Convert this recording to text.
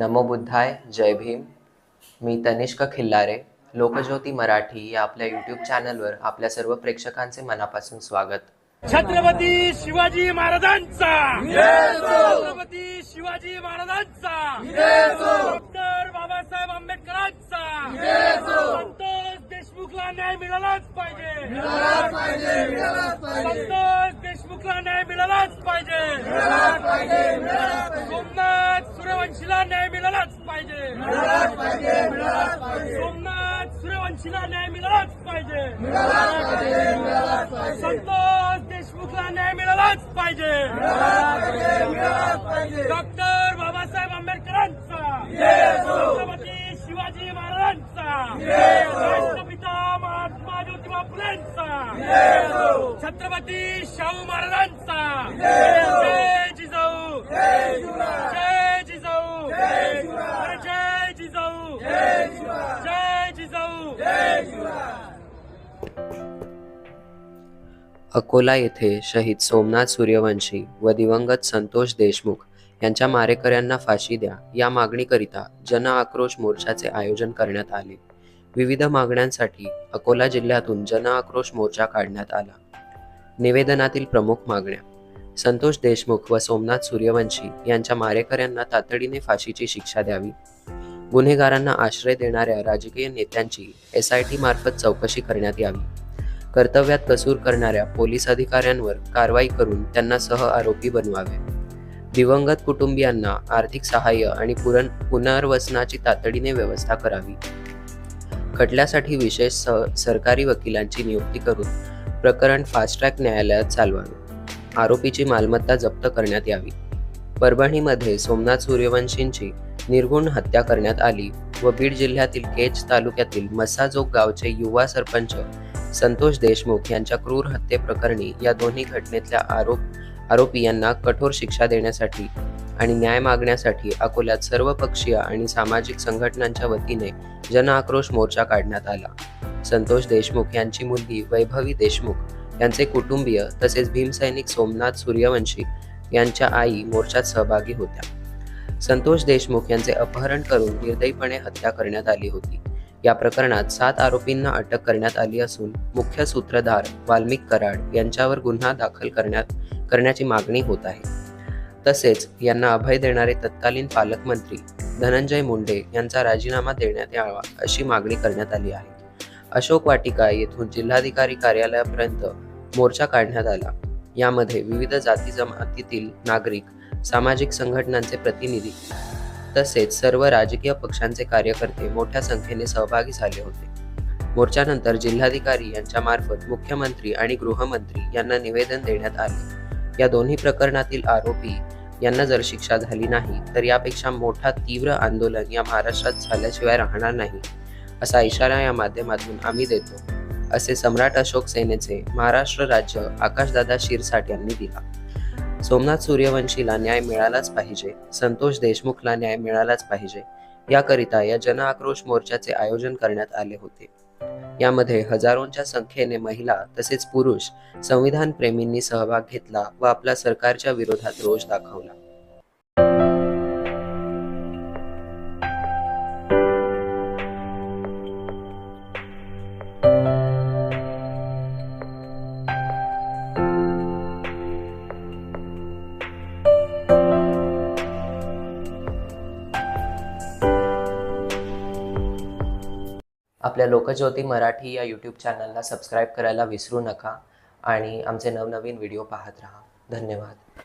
नमो बुद्धाय जय भीम. मी तनिष्क खिल्लारे लोकज्योती मराठी या आपल्या यूट्यूब चॅनलवर आपल्या सर्व प्रेक्षकांचे मनापासून स्वागत. छत्रपती शिवाजी महाराजांचा! छत्रपती शिवाजी महाराजांचा! डॉक्टर बाबासाहेब आंबेडकरांचा! संतोष देशमुखला न्याय मिळालाच पाहिजे! संतोष देशमुखला न्याय मिळालाच पाहिजे सोमनाथ सूर्यवंशीला न्याय मिळालाच पाहिजे सूर्यवंशीला न्याय मिळालाच पाहिजे संतोष देशमुखला न्याय मिळालाच पाहिजे डॉक्टर बाबासाहेब आंबेडकरांचा छत्रपती शिवाजी महाराजांचा राष्ट्रपिता महात्मा ज्योतिबा फुलेंचा छत्रपती शाहू महाराजांचा अकोला येथे शहीद सोमनाथ सूर्यवंशी व दिवंगत संतोष देशमुख यांच्या मारेकऱ्यांना फाशी द्या या मागणीकरिता जन आक्रोश मोर्चाचे आयोजन करण्यात आले. विविध मागण्यांसाठी अकोला जिल्ह्यातून जन आक्रोश मोर्चा काढण्यात आला. निवेदनातील प्रमुख मागण्या. संतोष देशमुख व सोमनाथ सूर्यवंशी यांच्या मारेकऱ्यांना तातडीने फाशीची शिक्षा द्यावी. गुन्हेगारांना आश्रय देणाऱ्या राजकीय नेत्यांची एस आय टी मार्फत चौकशी करण्यात यावी. कर्तव्यात कसूर करणाऱ्या पोलीस अधिकाऱ्यांवर कारवाई करून त्यांना सह आरोपी बनवावे. दिवंगत कुटुंबियांना आर्थिक सहाय्य आणि पुरण पुनर्वसनाची तातडीने व्यवस्था करावी. खटल्यासाठी विशेष सरकारी वकिलांची नियुक्ती करून प्रकरण फास्ट ट्रॅक न्यायालयात चालवावे. आरोपीची मालमत्ता जप्त करण्यात यावी. परभणीमध्ये सोमनाथ सूर्यवंशींची निर्गुण हत्या करण्यात आली व बीड जिल्ह्यातील केज तालुक्यातील मसाजोग गावचे युवा सरपंच संतोष देशमुख यांच्या क्रूर हत्येप्रकरणी या दोन्ही घटनेतल्या आरोप आरोपी यांना कठोर शिक्षा देण्यासाठी आणि न्याय मागण्यासाठी अकोल्यात सर्वपक्षीय आणि सामाजिक संघटनांच्या वतीने जन आक्रोश मोर्चा काढण्यात आला. संतोष देशमुख यांची मुलगी वैभवी देशमुख यांचे कुटुंबीय तसेच भीमसैनिक सोमनाथ सूर्यवंशी यांच्या आई मोर्चात सहभागी होत्या. संतोष देशमुख यांचे अपहरण करून निर्दयीपणे हत्या करण्यात आली होती. या प्रकरणात सात आरोपींना अटक करण्यात आली असून मुख्य सूत्रधार वाल्मिक कराड यांच्यावर गुन्हा दाखल करण्यात करण्याची मागणी होत आहे. तसेच यांना अभय देणारे तत्कालीन पालकमंत्री धनंजय मुंडे यांचा राजीनामा देण्यात यावा अशी मागणी करण्यात आली आहे. अशोक वाटिका येथून जिल्हाधिकारी कार्यालयापर्यंत मोर्चा काढण्यात आला. यामध्ये विविध जाती जमातीतील नागरिक सामाजिक संघटनांचे प्रतिनिधी तसेच सर्व राजकीय पक्षांचे कार्यकर्ते मोठ्या संख्येने सहभागी झाले होते. मोर्चानंतर जिल्हाधिकारी यांच्या मार्फत मुख्यमंत्री आणि गृहमंत्री यांना निवेदन देण्यात आले. या दोन्ही प्रकरणातील आरोपी यांना जर शिक्षा झाली नाही तर यापेक्षा मोठा तीव्र आंदोलन या महाराष्ट्रात झाल्याशिवाय राहणार नाही असा इशारा या माध्यमातून आम्ही देतो असे सम्राट अशोक सेनेचे महाराष्ट्र राज्य आकाशदादा शिरसाट यांनी दिला. सोमनाथ सूर्यवंशीला न्याय मिळालाच पाहिजे. संतोष देशमुखला न्याय मिळालाच पाहिजे. याकरिता या जन आक्रोश मोर्चाचे आयोजन करण्यात आले होते. यामध्ये हजारोंच्या संख्येने महिला तसेच पुरुष संविधान प्रेमींनी सहभाग घेतला व आपला सरकारच्या विरोधात रोष दाखवला. आपल्या लोकज्योती मराठी या यूट्यूब चॅनलला सबस्क्राईब करायला विसरू नका आणि आमचे नवनवीन व्हिडिओ पाहत राहा. धन्यवाद.